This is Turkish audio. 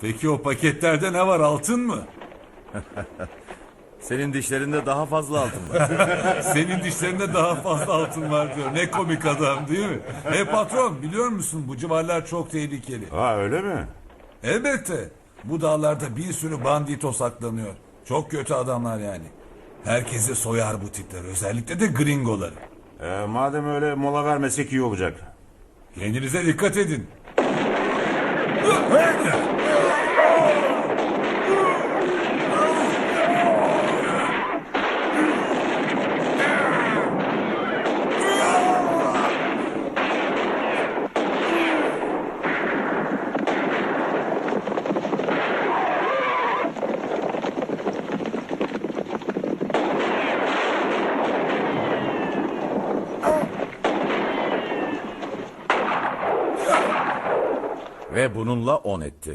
Peki o paketlerde ne var altın mı? Senin dişlerinde daha fazla altın var. Senin dişlerinde daha fazla altın var diyor. Ne komik adam değil mi? Hey patron biliyor musun bu civarlar çok tehlikeli. Ha öyle mi? Elbette. Bu dağlarda bir sürü bandito saklanıyor. Çok kötü adamlar yani. Herkesi soyar bu tipler. Özellikle de gringoları. Ee, madem öyle mola vermesek iyi olacak. Kendinize dikkat edin. Ve bununla on etti.